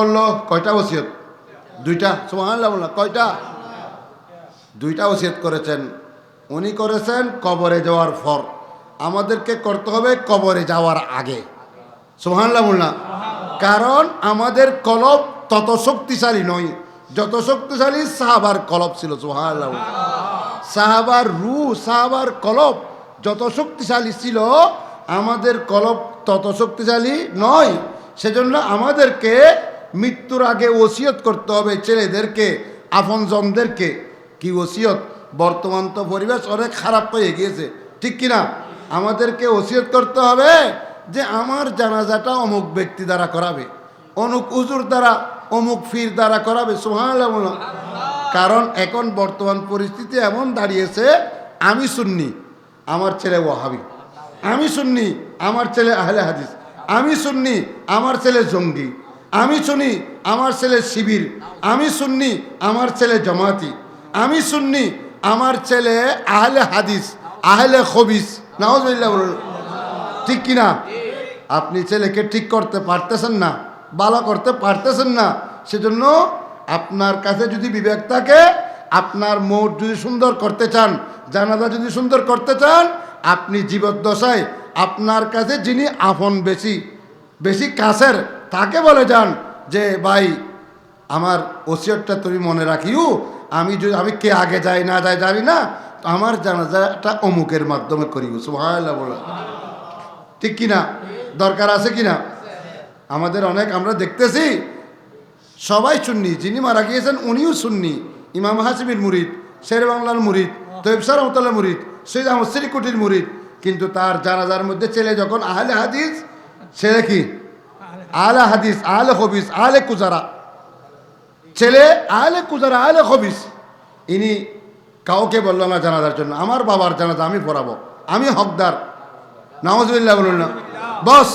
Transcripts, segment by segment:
বলল কয়টা ওসিয়ত? দুইটা? বলল কয়টা? দুইটা ওসিয়ত করেছেন। উনি করেছেন কবরে যাওয়ার পর। আমাদেরকে করতে হবে কবরে যাওয়ার আগে। বললাম কারণ আমাদের কলব তত শক্তিশালী নয়। যত শক্তিশালী সাহাবার কলব ছিল বললাম। সাহাবার রু সাহাবার কলব যত শক্তিশালী ছিল, আমাদের কলব তত শক্তিশালী নয়। সেজন্য আমাদেরকে মৃত্যুর আগে ওসিয়ত করতে হবে ছেলেদেরকে, আপনজনদেরকে। কি ওসিয়ত? বর্তমান তো পরিবেশ অনেক খারাপ হয়ে গিয়েছে। ঠিক কিনা? আমাদেরকে ওসিয়ত করতে হবে যে আমার জানাজাটা অমুক ব্যক্তি দ্বারা করাবে অনুক উজুর দ্বারা, অমুক ফির দ্বারা করাবে সুহান কারণ এখন বর্তমান পরিস্থিতি এমন দাঁড়িয়েছে, আমি শুননি আমার ছেলে ওয়াহাবি। আমি শুননি আমার ছেলে আহলে হাদিস। আমি শুননি আমার ছেলে জঙ্গি। আমি শুনি আমার ছেলে শিবির। আমি শুননি আমার ছেলে জমাতি। আমি শুননি আমার ছেলে আহলে হাদিস, আহলে খবিস। নাওয়াজ ঠিক কিনা আপনি ছেলেকে ঠিক করতে পারতেছেন না, ভালো করতে পারতেছেন না, সেজন্য আপনার কাছে যদি বিবেক থাকে, আপনার মোট যদি সুন্দর করতে চান, জানাজা যদি সুন্দর করতে চান, আপনি জীবদ্দশায় আপনার কাছে যিনি আপন বেশি বেশি কাছের, তাকে বলে যান যে, ভাই, আমার ওসিয়তটা তুমি মনে রাখিও, আমি যদি, আমি কে আগে যাই, না যাই, জানি না আমার জানাজাটা অমুকের মাধ্যমে করিও। সুবহানাল্লাহ বলে ঠিক কিনা? দরকার আছে কিনা? আমাদের অনেক, আমরা দেখতেছি, সবাই শুননি যিনি মারা গিয়েছেন উনিও শুননি ইমাম হাসিমির মুরিদ, শের বাংলার মুরিদ তৈব সার রহমতুল্লাহ মুরিদ, সৈয়দ আহমদ সিরিকুটির মুরিদ, কিন্তু তার জানাজার মধ্যে ছেলে যখন আহলে হাদিস ছেলে কি? আলে হাদিস আলে হবিস আলে কুজারা। ছেলে আলে কুজারা আলে হবিস ইনি কাউকে বলল না জানাজার জন্য। আমার বাবার জানাজা আমি পড়াবো। আমি হকদার। নওয়াজবিল্লাহ বলুন না। বস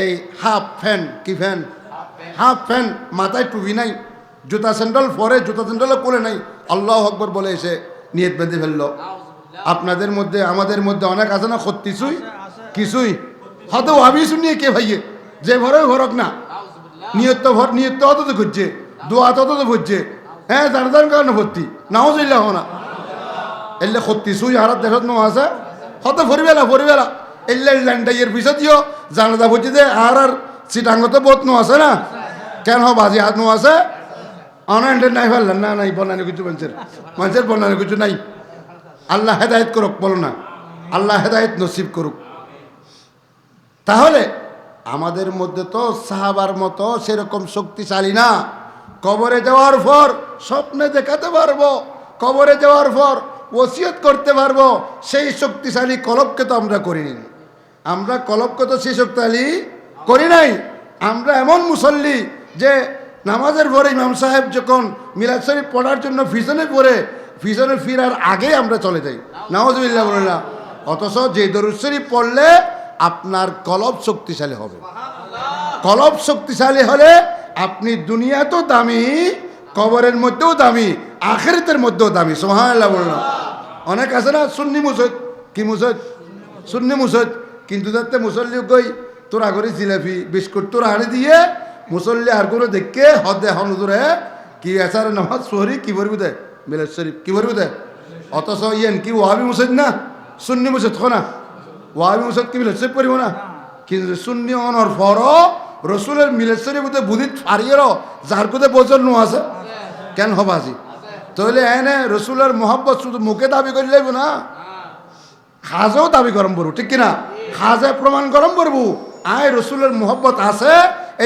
এই হাফ ফ্যান কি ফ্যান? হাফ ফ্যান মাথায় টুপি নাই জুতা স্যান্ডেল পরে জুতা স্যান্ডেলও করে নাই। আল্লাহ আকবর বলে এসে নিয়ত বেঁধে ফেলল। আপনাদের মধ্যে আমাদের মধ্যে অনেক আছে না কিছুই কিছুই হয়তো ভাবি শুনিয়ে কে ভাইয়ে যে ভরে ভরক না নিয়ত ভর নিয়ত অত তো ঘুরছে দোয়া তো অত তো ঘুরছে হ্যাঁ জানাজার কারণে ভর্তি নাও চললাম না এলে সত্যি সুই হারাত দেশত নো আছে হত ফরিবেলা ফরিবেলা এলে ল্যান্ডাইয়ের পিছত দিও জানাজা বুঝছি যে আর আর চিটাঙ্গতে বহুত নো আছে না কেন বাজি হাত নো আছে অনাইন্ডে নাই ফেললেন না নাই বনানি কিছু মানুষের মানুষের বনানি কিছু নাই আল্লাহ হেদায়ত করুক বলো না আল্লাহ হেদায়ত নসিব করুক তাহলে আমাদের মধ্যে তো সাহাবার মতো সেরকম শক্তিশালী না। কবরে যাওয়ার পর স্বপ্নে দেখাতে পারব, কবরে যাওয়ার পর ওসিয়ত করতে পারব, সেই শক্তিশালী কলবকে তো আমরা করিনি। আমরা কলবকে তো সেই শক্তিশালী করি নাই। আমরা এমন মুসল্লি যে নামাজের পরে ইমাম সাহেব যখন মিলাদ শরীফ পড়ার জন্য ফিজনে পড়ে ফিজনে ফিরার আগে আমরা চলে যাই। নামাজবিল্লাহ বলে না। অথচ যে দরুদ শরীফ পড়লে আপনার কলব শক্তিশালী হবে। কলব শক্তিশালী হলে আপনি দুনিয়া তো দামি, কবরের মধ্যেও দামি, আখেরিতের মধ্যেও দামি। সোহানাল্লাহ বললাম অনেক আছে না? সুন্নি মুসদ কি মুসদ সুন্নি মুসদ কিন্তু তাতে মুসল্লি কই? তোরা করে জিলাপি, বিস্কুট তোরা হাড়ি দিয়ে মুসল্লি আর করে দেখকে হদে হনুদুরে কি এসার নামাজ সোহরি কি ভরবি দে? মিলাদ শরীফ, কি ভরবি দে? অথচ ইয়েন কি ওয়াবি মুসদ না? সুন্নি মুসদ না? ওয়াবি মুসদ কি মিলাদ শরীফ পড়িব না। কিন্তু সুন্নি অনর ফর, রসুলের মিলাদ শরীফ বুধে বুধিত ফারিয়ের যার কোথায় বোঝন নো আছে, কেন হবাজি তাহলে এনে রসুলের মোহাম্মত শুধু মুখে দাবি করে লাইব না? খাজেও দাবি গরম করব, ঠিক কিনা? খাজে প্রমাণ গরম করব। আয় রসুলের মোহব্বত আছে,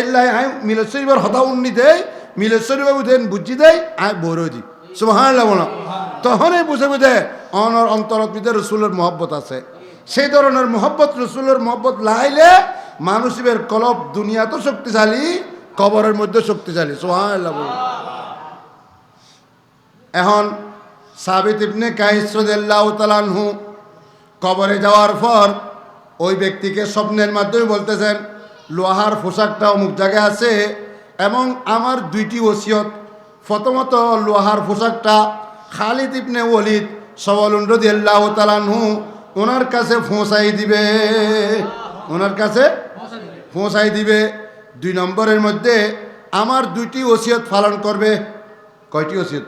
এল্লাই আয় মিলদ শরীফের হতা উন্নি দেয় মিলদ শরীফ দেন বুঝি দেয় আয় বড় দি। সুবাহান লাগবো না তখনই বুঝে বুঝে অনর অন্তরত রসুলের মোহব্বত আছে। সেই ধরনের মোহব্বত, রসুলের মোহব্বত লাইলে মানুষের কলব দুনিয়া তো শক্তিশালী, কবরের মধ্যে শক্তিশালী। সোহান এখন সাবিত ইবনে কাহিসরদাল্লাহ তালানহু কবরে যাওয়ার পর ওই ব্যক্তিকে স্বপ্নের মাধ্যমে বলতেছেন, লোহার পোশাকটা অমুক জায়গায় আছে এবং আমার দুইটি ওসিয়ত। প্রথমত লোহার পোশাকটা খালিদ ইবনে ওলিদ সবলুন্ডদি আল্লাহ তালানহু ওনার কাছে ফোঁসাই দিবে। ওনার কাছে পৌঁছাই দিবে। দুই নম্বরের মধ্যে আমার দুইটি ওসিয়ত পালন করবে। কয়টি ওসিয়ত?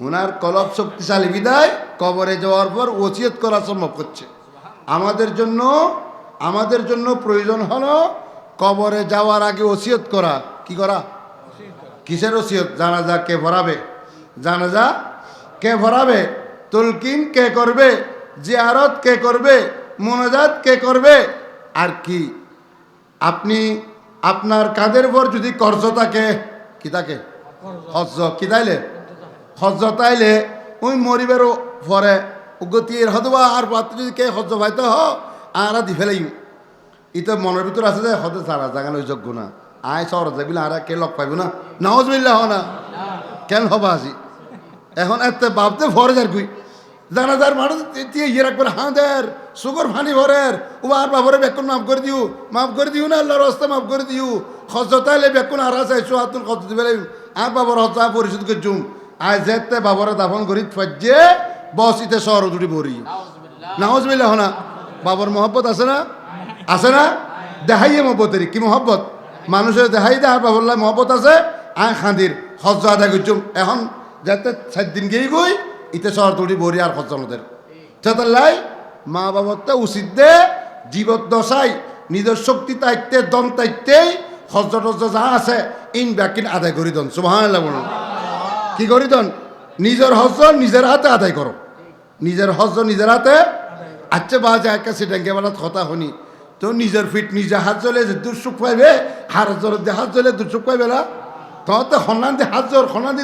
ওনার কলব শক্তিশালী বিদায়, কবরে যাওয়ার পর ওসিয়ত করা সম্ভব হচ্ছে আমাদের জন্য আমাদের জন্য প্রয়োজন হলো কবরে যাওয়ার আগে ওসিয়ত করা। কি করা? কিসের ওসিয়ত? জানাজা কে ভরাবে? জানাজা কে ভরাবে? তুলকিন কে করবে? জিয়ারত কে করবে? মোনাজাত কে করবে? আর কি? আপনি আপনার কাঁধের উপর যদি কর্জ থাকে, কি থাকে? হজ কি তাইলে? হজ তাইলে ওই মরিবেরও পরে গতির হতবা আর পাত্র যদি কে হজ ভাইতে হ, আর দি ফেলাই ইতো মনের ভিতর আছে যে, হতে সারা জাগান ওই যোগ্য না। আয় শহর যাবি আর কে লগ পাইব না। বিল্লাহ হ না। কেন হবা আজি? এখন এত বাপতে ভরে যার কুই? জানাজার মানুষ ইয়ে রাখবেন হাঁদের, সুগর ফানি ভরের ও আর বাবরে বেকুন মাফ করে দিও, মাফ করে দিও না আল্লাহর রাস্তা মাফ করে দিও। খজতাইলে বেকুন আর আছে সোহাতুল খজ দিবে আর বাবর হতা পরিশোধ করছুম আয় যেতে বাবরে দাফন করি ফাজ্যে বস ইতে শহর দুটি ভরি। নাওজ বিল্লাহ হনা। বাবর মহব্বত আছে না? আছে না? দেখাইয়ে মহব্বতের কি মহব্বত? মানুষের দেখাই দে আর বাবুল্লাহ মহব্বত আছে। আয় খাঁদির হজ আদায় করছুম। এখন যাতে চার দিন গিয়ে গই, ইতে শহর তুলি বরি আর হজনদের লাই, মা বাবারটা উচিত দে জীবদ্দশায় নিজের শক্তি তাইতে, দম তাইতেই হজ টজ যা আছে, ইন ব্যাকিন আদায় করি দন। সুবাহ বলুন। কি করি দন? নিজের হজ নিজের হাতে আদায় করো। নিজের হজ নিজের হাতে আচ্ছা বাজে একটা সেটাকে বেলা কথা শুনি। তো নিজের ফিট নিজে হাত জ্বলে যে দুঃসুখ পাইবে হার দিয়ে হাত জ্বলে দুঃসুখ পাইবে না। তখন তো সন্ধান দিয়ে হাত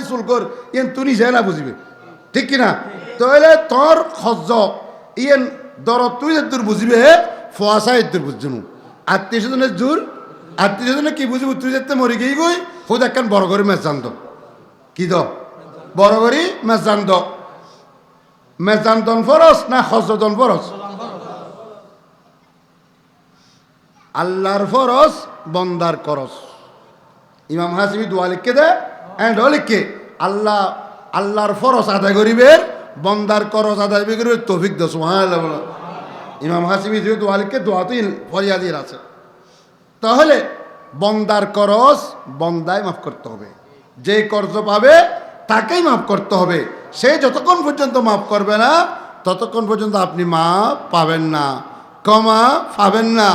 চুল কর ইয়েন তুই নিজে না বুঝিবে ঠিক কিনা? তাহলে তোর খজ্জ ইয়েন দর তুই দূর বুঝিবে ফোয়াশা দূর বুঝছুন আত্মীয় স্বজনের জোর আত্মীয় কি বুঝিব তুই যেতে মরি গিয়ে গই খুদ একখান বড় মেচ জানত কি দ? বড় করি মেচ জানত মেচ জানতন ফরস না হজরতন ফরস আল্লাহর ফরস বন্দার করস ইমাম হাসিবি দোয়া লিখকে দে অ্যান্ড লিখকে আল্লাহ, আল্লাহর ফরস আদায় করিবে, বন্দার করস আদায় করিবে, তৌফিক দে সুবহানাল্লাহ বলো। ইমাম হাসিবি যদি দোয়া লিখকে দোয়া তো ফরিয়াদির আছে। তাহলে, বন্দার করস বন্দায় মাফ করতে হবে। যে কর্জ পাবে, তাকেই মাফ করতে হবে। সে যতক্ষণ পর্যন্ত মাফ করবে না, ততক্ষণ পর্যন্ত আপনি মাফ পাবেন না, কমা পাবেন না।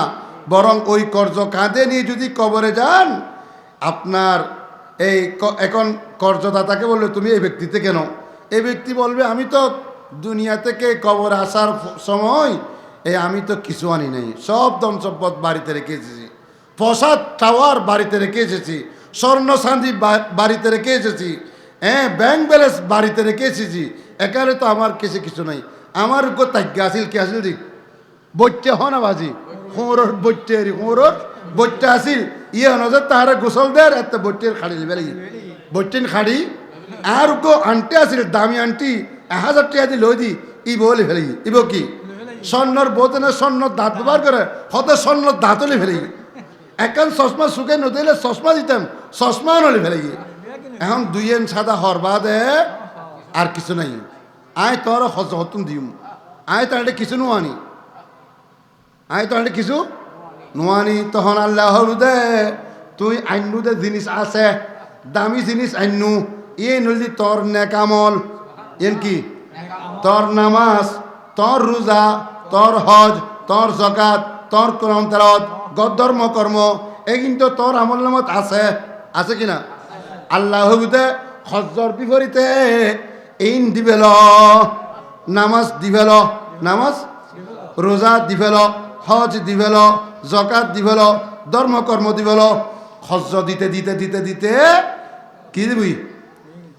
বরং ওই কর্জ কাঁধে নিয়ে যদি কবরে যান আপনার এই এখন কর্যদাতাকে বললে তুমি এই ব্যক্তিতে কেন? এই ব্যক্তি বলবে, আমি তো দুনিয়া থেকে কবর আসার সময় এই আমি তো কিছু আনি নাই। সব দম সম্পদ বাড়িতে রেখে এসেছি। প্রসাদ টাওয়ার বাড়িতে রেখে এসেছি। স্বর্ণ বা- বাড়িতে রেখে এসেছি। হ্যাঁ ব্যাংক ব্যালেন্স বাড়িতে রেখে এসেছি। এখানে তো আমার কিছু কিছু নাই। আমার গো তাজ্ঞা আসিল কি আসিল দি বইটে হন বাজি হোঁরর বইটে হোঁরর বইটে আসিল ইয়ে নজর তাহারা গোসল দেয় এত বইটের খাড়ি লিবে বইটেন খাড়ি আর গো আন্টি আসিল দামি আন্টি এক হাজার টাকা দি লই দি ই বলে ফেলি। ইব কি? স্বর্ণর বোতনে স্বর্ণ দাঁত ব্যবহার করে হতে স্বর্ণ দাঁতলে ফেলি। একান চশমা শুকে নদিলে চশমা দিতাম, চশমা নলে ফেলে। গিয়ে এখন দুই এন সাদা হরবা দে আর কিছু নাই। আয় তোর হতুন দিম। আয় তাহলে কিছু নোয়ানি আয় তাহলে কিছু? নোয়ানি, তখন আল্লাহ দে, তুই আইনু দে জিনিস আছে, দামি জিনিস আইনু ইয়ে নলি তোর নেকামল এন কি? তোর নামাজ, তোর রোজা, তোর হজ, তোর জকাত তোর কোরআন তেলাওয়াত গদ্ধর্ম কর্ম, এই কিন্তু তোর আমল নামত আছে। আছে কিনা আল্লাহ হবুতে হজর বিপরীতে ইন দিবেল নামাজ দিবেল নামাজ রোজা দিবেল হজ দিবেল জকাত দিবেল ধর্মকর্ম দিবেল হজ দিতে দিতে দিতে দিতে কি দিবি?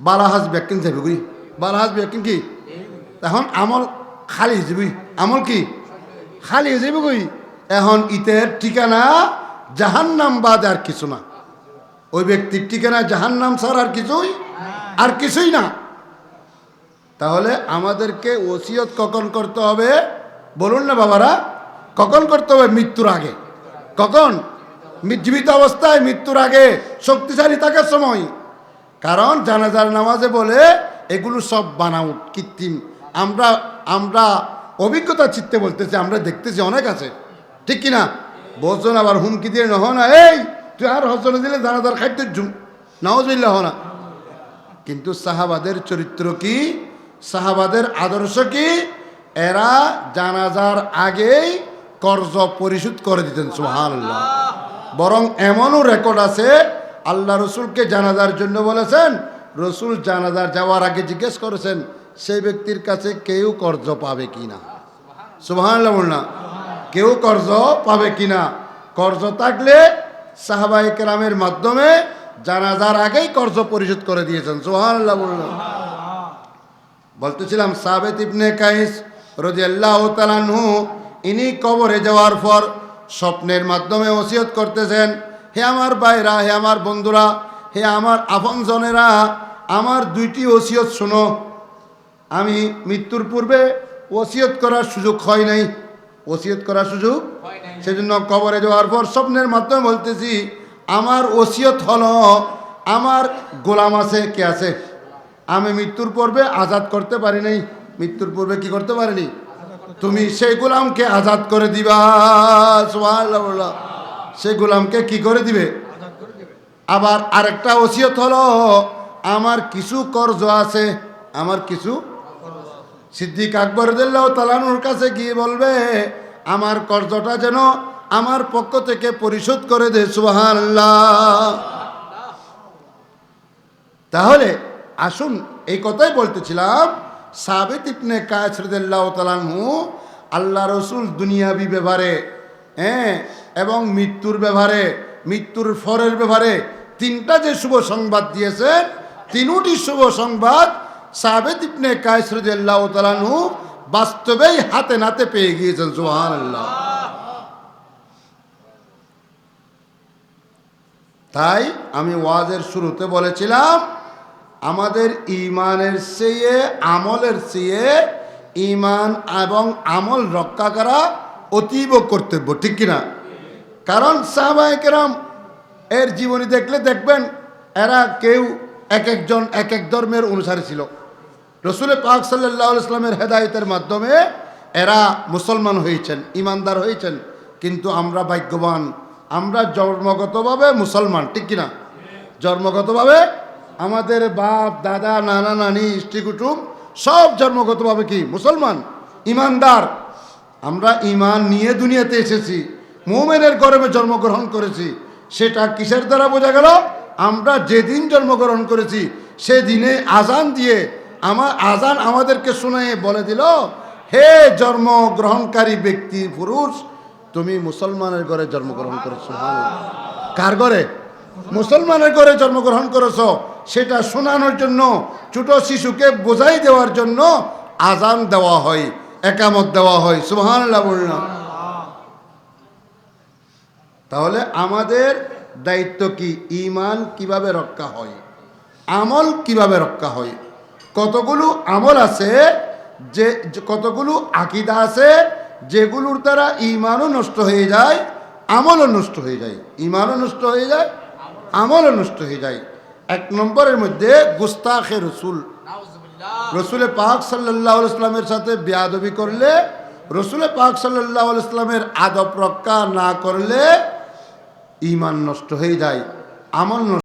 বালাহাজ ব্যাকিং যাবি গুই বালাহাজ ব্যাকিং কি? এখন আমল খালি যাবি। আমল কি? খালি হয়ে যাবি গুই এখন ইতের ঠিকানা জাহান্নাম বাদ আর কিছু না। ওই ব্যক্তির ঠিকানা জাহান্নাম ছাড়া আর কিছুই আর কিছুই না। তাহলে আমাদেরকে ওসিয়ত কখন করতে হবে? বলুন না বাবারা। কখন করতে হবে? মৃত্যুর আগে। কখন? জীবিত অবস্থায় মৃত্যুর আগে। শক্তিশালী থাকার সময়। কারণ জানাজার নামাজে বলে, এগুলো সব বানাউট, কৃত্রিম। আমরা আমরা অভিজ্ঞতা চিত্তে বলতেছি, আমরা দেখতেছি অনেক আছে। ঠিক কিনা? বলছেন আবার হুমকি দিয়ে নহ না, এই, তুই আর হসনে দিলে জানাজার খাদ্য জুম নাওজিল্লাহ না। কিন্তু সাহাবাদের চরিত্র কি? সাহাবাদের আদর্শ কি? এরা জানাজার আগেই কর্জ পরিশোধ করে দিতেন, সুবহানাল্লাহ। বরং এমনও রেকর্ড আছে, আল্লাহ রসুলকে জানাজার জন্য বলেছেন, রসুল জানাজার যাওয়ার আগে জিজ্ঞেস করেছেন, সেই ব্যক্তির কাছে কেউ কর্জ পাবে কিনা সুবহানাল্লাহ বল না। কেউ কর্জ পাবে কিনা কর্জ থাকলে সাহাবাই কেরামের মাধ্যমে জানাজার আগেই কর্জ পরিশোধ করে দিয়েছেন বলল বলতেছিলাম সাবেত ইবনে কাইস রাদিয়াল্লাহু তাআলা আনহু ইনি কবরে যাওয়ার পর স্বপ্নের মাধ্যমে ওসিয়ত করতেছেন হে আমার ভাইরা হে আমার বন্ধুরা হে আমার আপনজনেরা আমার দুইটি ওসিয়ত শোনো। আমি মৃত্যুর পূর্বে ওসিয়ত করার সুযোগ হয় নাই। ওসিয়ত করার সুযোগ সেজন্য কবরে যাওয়ার পর স্বপ্নের মাধ্যমে বলতেছি আমার ওসিয়ত হলো আমার গোলাম আছে কে আছে? আমি মৃত্যুর পূর্বে আজাদ করতে পারি নাই। মৃত্যুর পূর্বে কি করতে পারিনি? তুমি সেই গোলামকে আজাদ করে দিবা। সেই গোলামকে কি করে দিবে? আবার আরেকটা ওসিয়ত হলো, আমার কিছু কর্জ আছে, আমার কিছু সিদ্দিক আকবর তালানুর কাছে গিয়ে বলবে, আমার কর্জটা যেন আমার পক্ষ থেকে পরিশোধ করে দে তাহলে আসুন, এই কথাই বলতেছিলাম সাবেত ইবনে কায়সরদাল্লাহ তালানহু আল্লাহ রসুল দুনিয়াবি ব্যাপারে হ্যাঁ এবং মৃত্যুর ব্যাপারে, মৃত্যুর ফরের ব্যাপারে তিনটা যে শুভ সংবাদ দিয়েছেন তিনটি শুভ সংবাদ সাবেত ইবনে কায়সরদাল্লাহ তালানহু বাস্তবেই হাতে নাতে পেয়ে গিয়েছেন সুহান আল্লাহ তাই আমি ওয়াজের শুরুতে বলেছিলাম আমাদের ইমানের চেয়ে, আমলের চেয়ে ইমান এবং আমল রক্ষা করা অতীব কর্তব্য, ঠিক কিনা? কারণ সাহবাহিকেরাম এর জীবনী দেখলে দেখবেন, এরা কেউ এক একজন এক এক ধর্মের অনুসারী ছিল। রসুলের পাক সাল্লাহ ইসলামের হেদায়তের মাধ্যমে এরা মুসলমান হয়েছেন ইমানদার হয়েছেন। কিন্তু আমরা ভাগ্যবান, আমরা জন্মগতভাবে মুসলমান, ঠিক কিনা? জন্মগতভাবে আমাদের বাপ, দাদা, নানা, নানি, স্ত্রী, কুটুম, সব জন্মগতভাবে কি? মুসলমান, ইমানদার। আমরা ইমান নিয়ে দুনিয়াতে এসেছি, মোমেনের গরমে জন্মগ্রহণ করেছি। সেটা কিসের দ্বারা বোঝা গেল? আমরা যেদিন জন্মগ্রহণ করেছি, সেদিনে আজান দিয়ে আমার আজান আমাদেরকে শুনে বলে দিল, হে জন্মগ্রহণকারী ব্যক্তি, পুরুষ, তুমি মুসলমানের ঘরে জন্মগ্রহণ করেছ। কার ঘরে? মুসলমানের ঘরে জন্মগ্রহণ করেছ। সেটা শোনানোর জন্য ছোট শিশুকে বোঝাই দেওয়ার জন্য আজান দেওয়া হয়, একামত দেওয়া হয়। বললাম। তাহলে আমাদের দায়িত্ব কি? ইমান কীভাবে রক্ষা হয়? আমল কীভাবে রক্ষা হয়? কতগুলো আমল আছে যে কতগুলো আকিদা আছে যেগুলোর দ্বারা ইমানও নষ্ট হয়ে যায়, আমলও নষ্ট হয়ে যায়। ইমানও নষ্ট হয়ে যায়, আমলও নষ্ট হয়ে যায়। এক নম্বরের মধ্যে গুস্তাখে রসুল। রসুলে পাক সাল্লাহ ইসলামের সাথে বেয়াদবি করলে রসুলে পাক সাল্লাহ ইসলামের আদব রক্ষা না করলে ইমান নষ্ট হয়ে যায় আমল নষ্ট